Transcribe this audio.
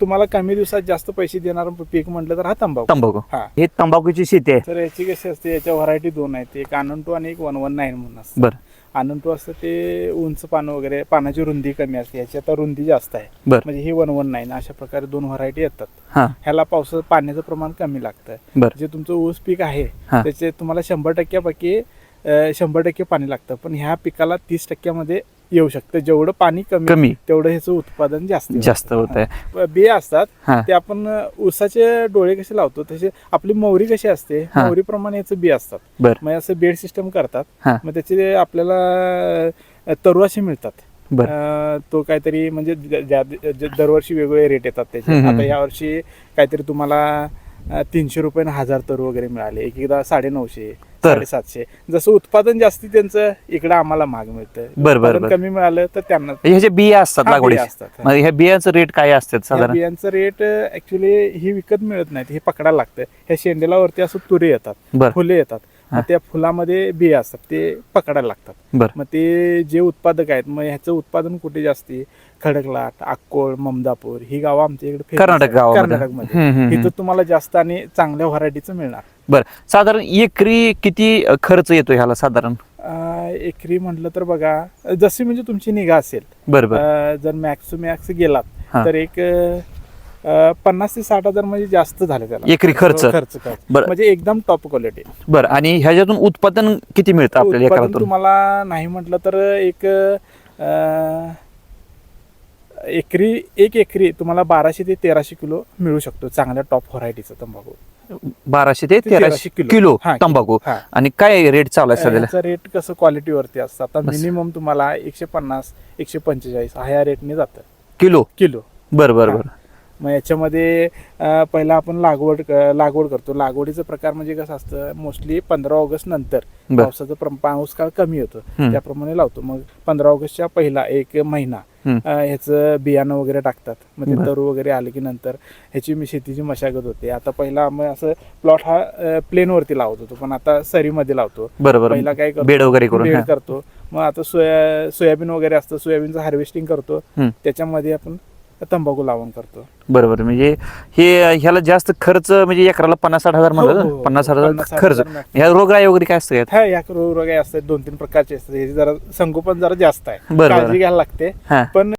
तुम्हाला कमी दिवसात जास्त पैसे देणार पीक म्हटलं तर हा तंबाखू. तंबाखू. हा. हे तंबाखूची शेती आहे. तर याची कशी असते याच्या व्हरायटी दोन आहेत. एक आनंद टू आणि एक वन वन नाईन म्हणून असतं. बर. आनंद टू असतं ते उंच पानं वगैरे पानाची रुंदी कमी असते. याची आता रुंदी जास्त आहे. बर. म्हणजे ही वन वन नाईन अशा प्रकारे दोन व्हरायटी येतात. हा. ह्याला पावसाचं पाण्याचं प्रमाण कमी लागतं. बर. जे तुमचं ऊस पीक आहे हा. त्याचे तुम्हाला शंभर टक्क्यापैकी अं, शंभर टक्के पाणी लागतं. पण ह्या पिकाला तीस टक्क्यामध्ये येऊ शकतं. जेवढं पाणी कमी कमी. तेवढं ह्याचं उत्पादन जास्त. जास्त होत आहे बिया असतात. हा. ते आपण ऊसाचे डोळे कसे लावतो तसे आपली मोहरी कशी असते हा. मोहरीप्रमाणे याचं बी असतात. बर. मग असं बेड सिस्टम करतात. हा. मग त्याचे आपल्याला अ, तरू असे मिळतात. बर. अ, तो काहीतरी म्हणजे ज्या- दरवर्षी वेगवेगळे रेट येतात त्याचे. हम्म, हम्म. आता यावर्षी काहीतरी तुम्हाला तीनशे रुपये हजार तरू वगैरे मिळाले एक एकदा साडे नऊशे? साडेसातशे जसं उत्पादन जास्ती त्यांचं इकडं आम्हाला महाग मिळतं बर, बर, उत्पादन बर. कमी मिळालं तर त्यांना ह्याचे बिया असतात हा, लागवडी असतात. मग ह्या बियाचं रेट काय असतात साधारण बियांचं रेट ऍक्च्युली ही विकत मिळत नाहीत हे पकडायला लागतं ह्या शेंडेला वरती असं तुरे येतात फुले येतात हा. मग त्या फुलामध्ये बिया असतात ते पकडायला लागतात. बर. मग ते जे उत्पादक आहेत मग ह्याचं उत्पादन कुठे जास्ती खडकलाट अक्कोळ ममदापूर ही गावं आमच्या इकडे कर्नाटक. कर्नाटकमध्ये. इथं. तुम्हाला जास्त आणि चांगल्या व्हरायटीचं मिळणार. बर. साधारण एकरी किती खर्च येतो ह्याला साधारण? एकरी म्हटलं तर बघा जशी म्हणजे तुमची निगा असेल. बर बर. अं, जर मॅक्स टू मॅक्स गेलात. तर एक पन्नास ते साठ हजार म्हणजे जास्त झाले त्याला एकरी खर्च? खर्च खर्च बरं. म्हणजे एकदम टॉप क्वालिटी बर आणि ह्याच्यातून उत्पादन किती मिळतं आपल्याला उत्पादन एकरातून तुम्हाला नाही म्हटलं तर एक अं, एकरी एक एकरी तुम्हाला बाराशे ते तेराशे किलो मिळू शकतो चांगल्या टॉप व्हरायटीचा तंबाखू बाराशे ते तेराशे किलो. हा, तंबाखू हा. आणि काय रेट चालू आहे सध्याला याचा रेट कसं क्वालिटीवरती असतं आता बस. मिनिमम तुम्हाला एकशे पन्नास एकशे पंचेचाळीस हा या रेटने जातं किलो किलो बर बर हा. बर मग याच्यामध्ये पहिला आपण लागवड लागवड करतो. लागवडीचा प्रकार म्हणजे कसं असतं मोस्टली पंधरा ऑगस्ट नंतर पावसाचा पाऊस काळ कमी होतो. त्याप्रमाणे लावतो. मग पंधरा ऑगस्टच्या पहिला एक महिना ह्याचं बियाणं वगैरे टाकतात. मग ते बर. तरू वगैरे आले की नंतर ह्याची मी शेतीची मशागत होते. आता पहिला आम्ही असं प्लॉट हा प्लेन वरती लावत होतो. पण आता सरीमध्ये लावतो. पहिला काय करतो? बेड वगैरे बेड. करतो. मग आता सोया सोयाबीन वगैरे असतं. सोयाबीनचं हार्वेस्टिंग करतो. त्याच्यामध्ये आपण तंबाखू लावण करतो बरोबर म्हणजे हे ह्याला जास्त खर्च म्हणजे एकराला पन्नास साठ हजार हो, म्हणलं हो? हो. पन्नास हजार साठ खर्च हजार maximum. ह्या रोगराई वगैरे काय असतं यात? हा या रोग असतात दोन तीन प्रकारचे असतात हे जरा संगोपन जरा जास्त आहे बरं, बरं. काळजी घ्यायला लागते हा पण